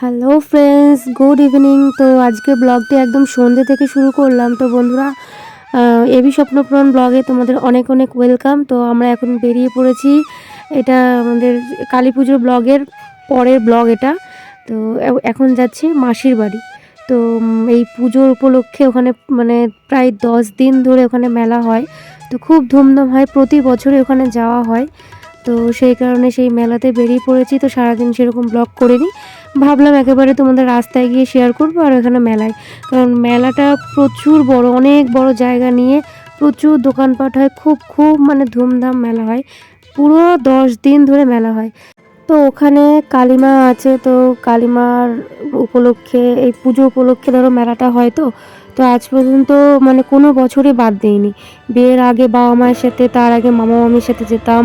Hello friends good evening তো আজকে ব্লগটি একদম সন্ধ্যে থেকে শুরু করলাম। তো বন্ধুরা এবি স্বপ্নপূরণ ব্লগে তোমাদের অনেক অনেক ওয়েলকাম তো আমরা এখন বেরিয়ে পড়েছি। এটা আমাদের কালী পুজোর ব্লগের পরের ব্লগ এটা। তো এখন যাচ্ছি মাসির বাড়ি। তো এই পুজোর উপলক্ষে ওখানে মানে প্রায় দশ দিন ধরে ওখানে মেলা হয়। তো খুব ধুমধাম হয়। প্রতি বছরই ওখানে যাওয়া হয়। তো সেই কারণে সেই মেলাতে বেরিয়ে পড়েছি। তো সারাদিন সেরকম ব্লগ করিনি। ভাবলাম একেবারে তোমাদের রাস্তায় গিয়ে শেয়ার করব আর ওখানে মেলায়। কারণ মেলাটা প্রচুর বড়, অনেক বড় জায়গা নিয়ে প্রচুর দোকানপাট হয়, খুব খুব মানে ধুমধাম মেলা হয়। পুরো দশ দিন ধরে মেলা হয়। তো ওখানে কালিমা আছে, তো কালিমার উপলক্ষে, এই পুজো উপলক্ষে ধরো মেলাটা হয় তো তো আজ পর্যন্ত মানে কোনো বছরই বাদ দেয়নি বিয়ের আগে বাবা মায়ের সাথে, তার আগে মামা মামির সাথে যেতাম।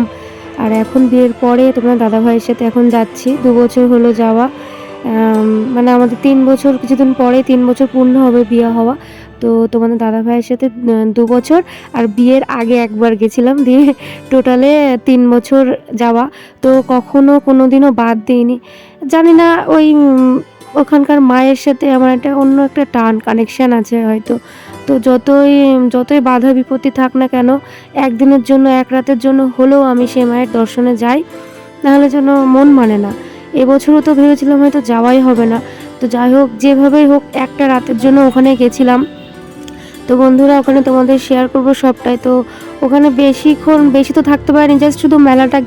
আর এখন বিয়ের পরে তোমার দাদা ভাইয়ের সাথে এখন যাচ্ছি। দু বছর হলো যাওয়া। মানে আমাদের তিন বছর, কিছুদিন পরে তিন বছর পূর্ণ হবে বিয়ে হওয়া। তো তোমাদের দাদা ভাইয়ের সাথে দু বছর আর বিয়ের আগে একবার গেছিলাম দিয়ে টোটালে তিন বছর যাওয়া। তো কখনো কোনো দিনও বাদ দিইনি। জানি না, ওই ওখানকার মায়ের সাথে আমার একটা অন্য একটা টান কানেকশান আছে হয়তো। তো যতই যতই বাধা বিপত্তি থাক না কেন, একদিনের জন্য, এক রাতের জন্য হলেও আমি সে মায়ের দর্শনে যাই, নাহলে যেন মন মানে না। এবছরও তো ভেবেছিলাম হয়তো যাওয়াই হবে না। তো যাই হোক, যেভাবেই হোক, একটা রাতের জন্য ওখানে গেছিলাম। তো বন্ধুরা, ওখানে তোমাদের শেয়ার করব সবটাই। তো ওখানে বেশিক্ষণ, বেশি তো থাকতে পারিনি জাস্ট শুধু মেলাটা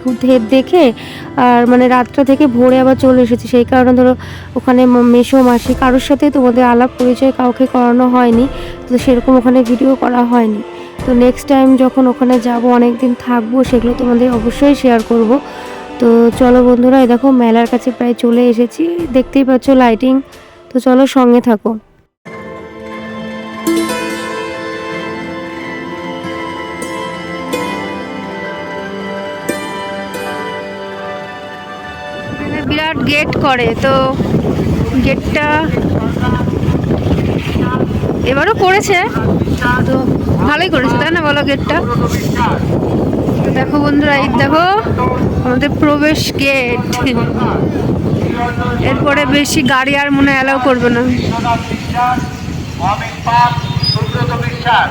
দেখে আর মানে রাতটা থেকে ভোরে আবার চলে এসেছি। সেই কারণে ধরো ওখানে ম- মেসো কারোর সাথে তোমাদের আলাপ পরিচয় কাউকে করানো হয়নি, তো সেরকম ওখানে ভিডিও করা হয়নি। তো নেক্সট টাইম যখন ওখানে যাব অনেক দিন থাকব, সেগুলো তোমাদের অবশ্যই শেয়ার করব। তো চলো বন্ধুরা দেখো মেলার কাছে প্রায় চলে এসেছি। দেখতেই পাচ্ছ লাইটিং তো চলো সঙ্গে থাকো। গেট করে, তো গেটটা এবারও করেছে। তো ভালোই করেছে, তাই না বলো গেটটা দেখো বন্ধুরা, এই দেখো আমাদের প্রবেশ গেট এরপরে বেশি গাড়ি আর মনে অ্যালাউ করবে না। বিশ্বাস অমিত পাল সুব্রত বিশ্বাস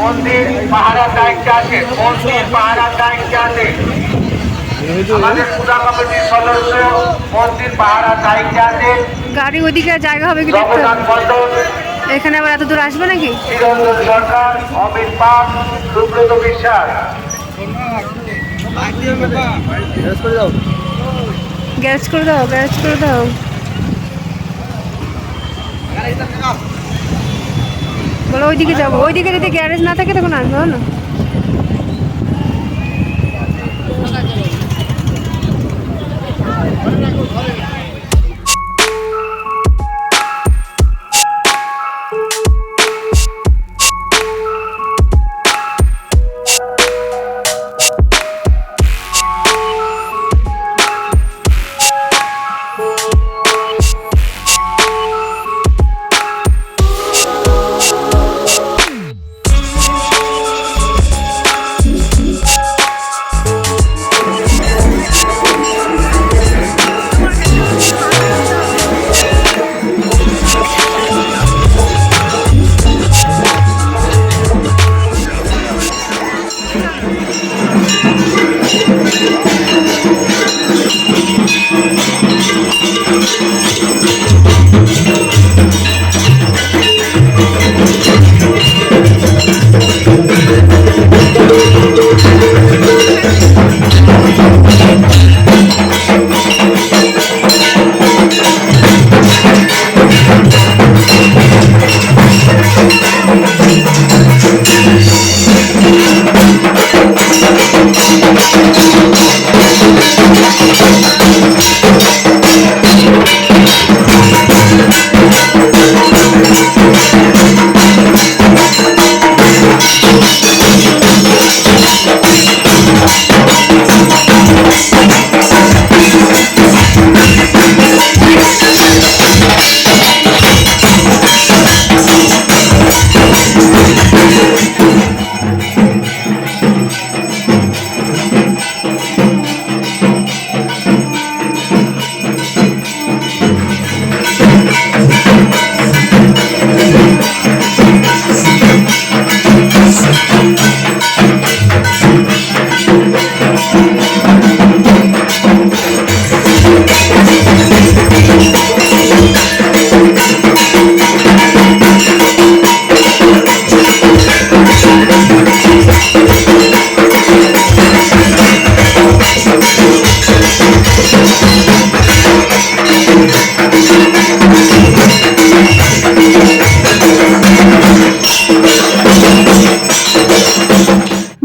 মন্দির পাহারার দায়িত্বে আছে মন্দির পাহারার দায়িত্বে আছে। আমাদের পূজা কমিটির সদস্য মন্দির পাহারার দায়িত্বে আছে। গাড়ি ওইদিকে জায়গা হবে কি দেখতে? এখানে আবার এত দূর আসবে নাকি? চিরঞ্জন সরকার অমিত পাল সুব্রত বিশ্বাস। গ্যারেজ করে দাও গ্যারেজ করে দাও। বলো ওইদিকে যাব। ওইদিকে যদি গ্যারেজ না থাকে তখন আসব না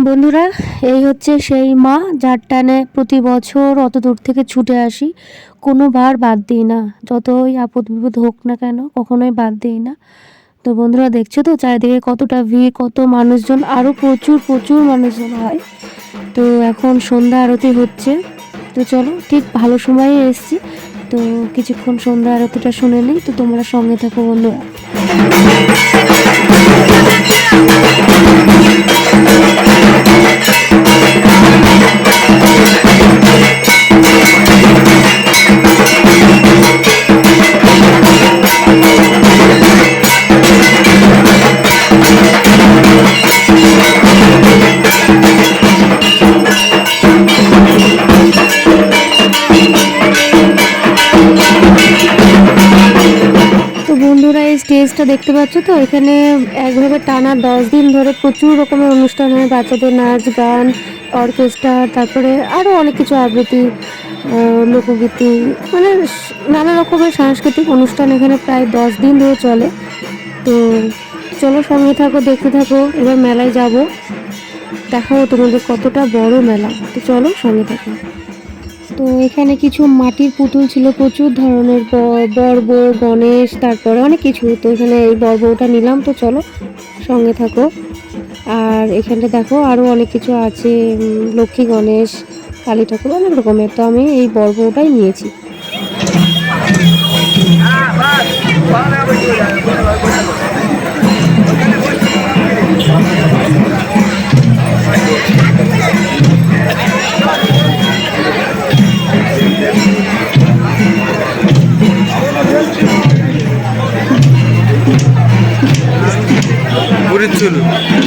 বন্ধুরা, এই হচ্ছে সেই মা যার টানে প্রতি বছর অত দূর থেকে ছুটে আসি। কোনো বার বাদ দিই না। যতই আপদ বিপদ হোক না কেন, কখনোই বাদ দিই না। তো বন্ধুরা, দেখছ তো? চারিদিকে কতটা ভিড়, কত মানুষজন আরও প্রচুর প্রচুর মানুষজন হয়। তো এখন সন্ধ্যা আরতি হচ্ছে। তো চলো, ঠিক ভালো সময়ে এসছি। তো কিছুক্ষণ সন্ধ্যা আরতিটা শুনে নিই। তো তোমরা সঙ্গে থাকো বন্ধুরা। দেখতে পাচ্ছ তো? এখানে একভাবে টানা দশ দিন ধরে প্রচুর রকমের অনুষ্ঠান হয়। বাচ্চাদের নাচ, গান, অর্কেস্ট্রা, তারপরে আরও অনেক কিছু আবৃত্তি লোকগীতি মানে নানা রকমের সাংস্কৃতিক অনুষ্ঠান এখানে প্রায় দশ দিন ধরে চলে। তো চলো সঙ্গে থাকো, দেখতে থাকো। এবার মেলায় যাব। দেখাবো তোমাদের কতটা বড় মেলা। তো চলো সঙ্গে থাকো। তো এখানে কিছু মাটির পুতুল ছিল, প্রচুর ধরনের বর্ব, গণেশ, তারপরে অনেক কিছু। তো এখানে এই বর্বটা নিলাম, তো চলো সঙ্গে থাকো। আর এখানটা দেখো আরও অনেক কিছু আছে লক্ষ্মী গণেশ, কালী ঠাকুর, অনেক রকমের। তো আমি এই বর্বটাই নিয়েছি। বুড়ির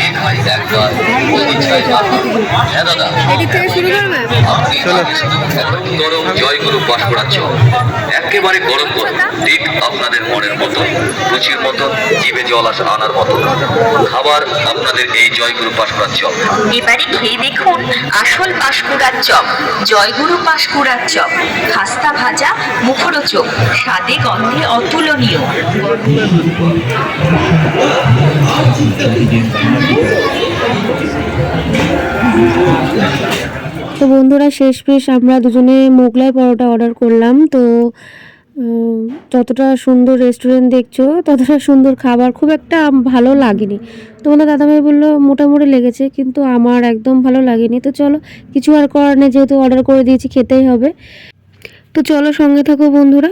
গরম জয়গুরু একেবারে গরম ঠিক আপনাদের মনের মতো রুচির মতো জিভে জল আসা আনার মতো খাবার আপনাদের এই জয়গুরু পাশকুড়ার চপ। এবারে খেয়ে দেখুন আসল পাশকুড়ার চপ জয়গুরু পাশকুড়ার চপ খাস্তা ভাজা, মুখরোচক স্বাদে গন্ধে অতুলনীয়। তো বন্ধুরা, শেষ পেশ আমরা দুজনে মোগলাই পরোটা অর্ডার করলাম। তো যতটা সুন্দর রেস্টুরেন্ট দেখছ, ততটা সুন্দর খাবার খুব একটা ভালো লাগেনি। তো তোমাদের দাদাভাই বলল, মোটামুটি লেগেছে, কিন্তু আমার একদম ভালো লাগেনি। তো চলো, কিছু আর করার নেই, যেহেতু অর্ডার করে দিয়েছি, খেতেই হবে। তো চলো, সঙ্গে থাকো বন্ধুরা।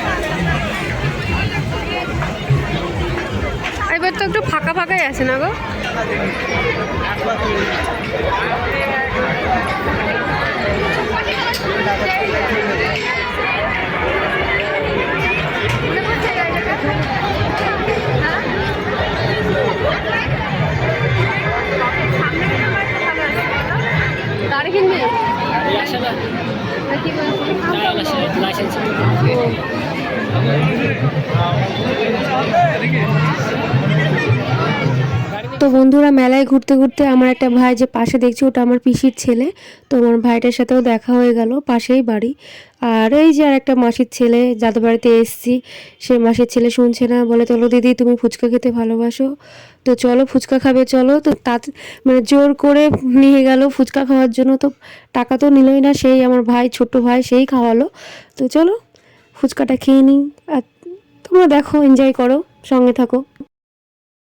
এবার তো একটু ফাঁকা ফাঁকাই আছে না গো? গাড়ি কিনবি? কি তো বন্ধুরা মেলায় ঘুরতে ঘুরতে আমার একটা ভাই যে পাশে দেখছি, ওটা আমার পিসির ছেলে। তো আমার ভাইটার সাথেও দেখা হয়ে গেল, পাশেই বাড়ি। আর এই যে আর একটা মাসির ছেলে, যাদের বাড়িতে এসছি, সে মাসির ছেলে শুনছে না, বলে, চলো দিদি, তুমি ফুচকা খেতে ভালোবাসো। তো চলো, ফুচকা খাবে, চলো। তো তা মানে জোর করে নিয়ে গেল ফুচকা খাওয়ার জন্য। তো টাকা তো নিলই না, সেই আমার ভাই, ছোট্ট ভাই, সেই খাওয়ালো। তো চলো, ফুচকাটা খেয়ে নিই। আর তোমরা দেখো এনজয় করো, সঙ্গে থাকো বিশ্বজিতের প্রতিবাসী এক্ষুনি এখানে চলে আসুন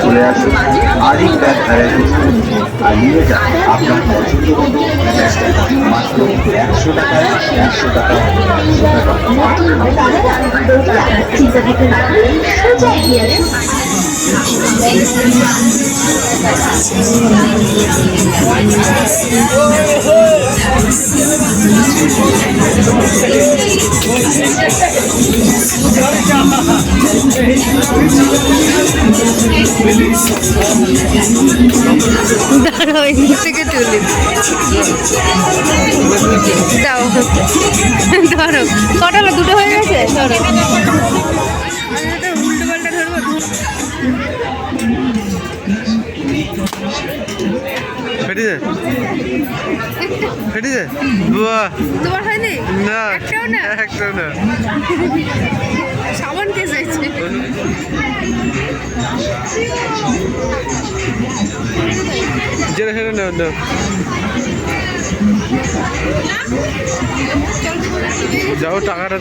চলে আসুন আরিক ব্যাগ আর নিয়ে যান আপনার পছন্দ মতো মাত্র একশো টাকায় একশো টাকা একশো টাকা আসুন। দাঁড়াও এদিক থেকে তুলি। দাও। ধরো কটা দুটো হয়ে গেছে? ধরো। ফেটে যায়? বাহ। তোমার হয়নি? না একটাও না? একটাও না। সাবান কে চাইছে?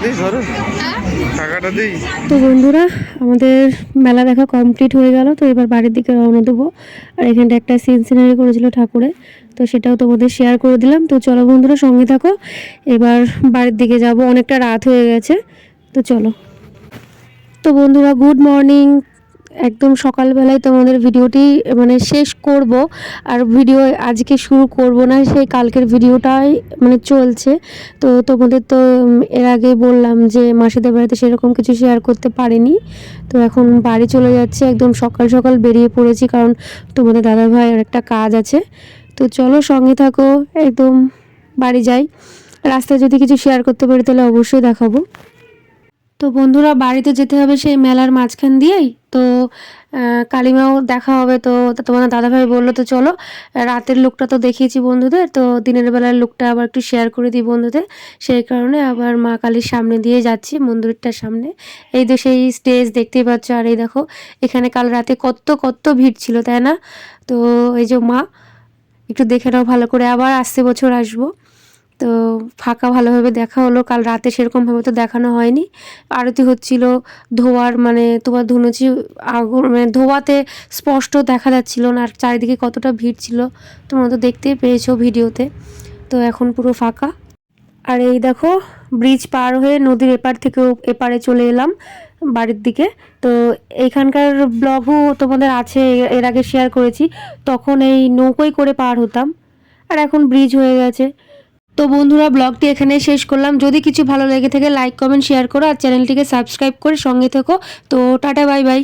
দিই, ধরো। টাকাটা দিই। তো বন্ধুরা, আমাদের মেলা দেখা কমপ্লিট হয়ে গেল, তো এবার বাড়ির দিকে রওনা দেবো। আর এখানটা একটা সিন সিনারি করেছিল ঠাকুরে, তো সেটাও তোমাদের শেয়ার করে দিলাম। তো চলো বন্ধুরা, সঙ্গে থাকো। এবার বাড়ির দিকে যাব, অনেকটা রাত হয়ে গেছে। তো চলো। তো বন্ধুরা গুড মর্নিং একদম সকালবেলায় তোমাদের ভিডিওটি মানে শেষ করব। আর ভিডিও আজকে শুরু করব না, সেই কালকের ভিডিওটাই মানে চলছে। তো তোমাদের তো এর আগে বললাম যে মাসিদের বাড়িতে সেরকম কিছু শেয়ার করতে পারিনি। তো এখন বাড়ি চলে যাচ্ছে, একদম সকাল সকাল বেরিয়ে পড়েছি, কারণ তোমাদের দাদা ভাইয়ের একটা কাজ আছে। তো চলো সঙ্গে থাকো, একদম বাড়ি যাই। রাস্তায় যদি কিছু শেয়ার করতে পারি তাহলে অবশ্যই দেখাবো। তো বন্ধুরা বাড়িতে যেতে হবে সেই মেলার মাঝখান দিয়েই। তো কালিমাও দেখা হবে। তো তা তোমাদের দাদাভাই বলল, তো চলো, রাতের লুকটা তো দেখিয়েছি বন্ধুদের। তো, দিনের বেলার লুকটা আবার একটু শেয়ার করে দিই বন্ধুদের। সেই কারণে আবার মা কালীর সামনে দিয়ে যাচ্ছি, মন্দিরটার সামনে। এই তো সেই স্টেজ দেখতেই পাচ্ছ, আর এই দেখো, এখানে কাল রাতে কত কত ভিড় ছিল, তাই না? তো, এই যে মা, একটু দেখে নাও, ভালো করে। আবার আসছে বছর আসব। তো ফাঁকা ভালোভাবে দেখা হলো। কাল রাতে সেরকমভাবে তো দেখানো হয়নি। আরতি হচ্ছিল ধোয়ার মানে তোমার ধুনুচি আগুন মানে ধোয়াতে স্পষ্ট দেখা যাচ্ছিল না আর চারিদিকে কতটা ভিড় ছিল তোমরা তো দেখতেই পেয়েছ ভিডিওতে। তো এখন পুরো ফাঁকা। আর এই দেখো, ব্রিজ পার হয়ে নদীর এপার থেকে এপারে চলে এলাম বাড়ির দিকে। তো এইখানকার ব্লগও তোমাদের আছে, এর আগে শেয়ার করেছি। তখন এই নৌকোয় করে পার হতাম। আর এখন ব্রিজ হয়ে গেছে। তো বন্ধুরা, ব্লগটি এখানে শেষ করলাম। যদি কিছু ভালো লেগে থাকে লাইক কমেন্ট শেয়ার করো আর চ্যানেলটিকে সাবস্ক্রাইব করে সঙ্গে থেকো। তো টাটা বাই বাই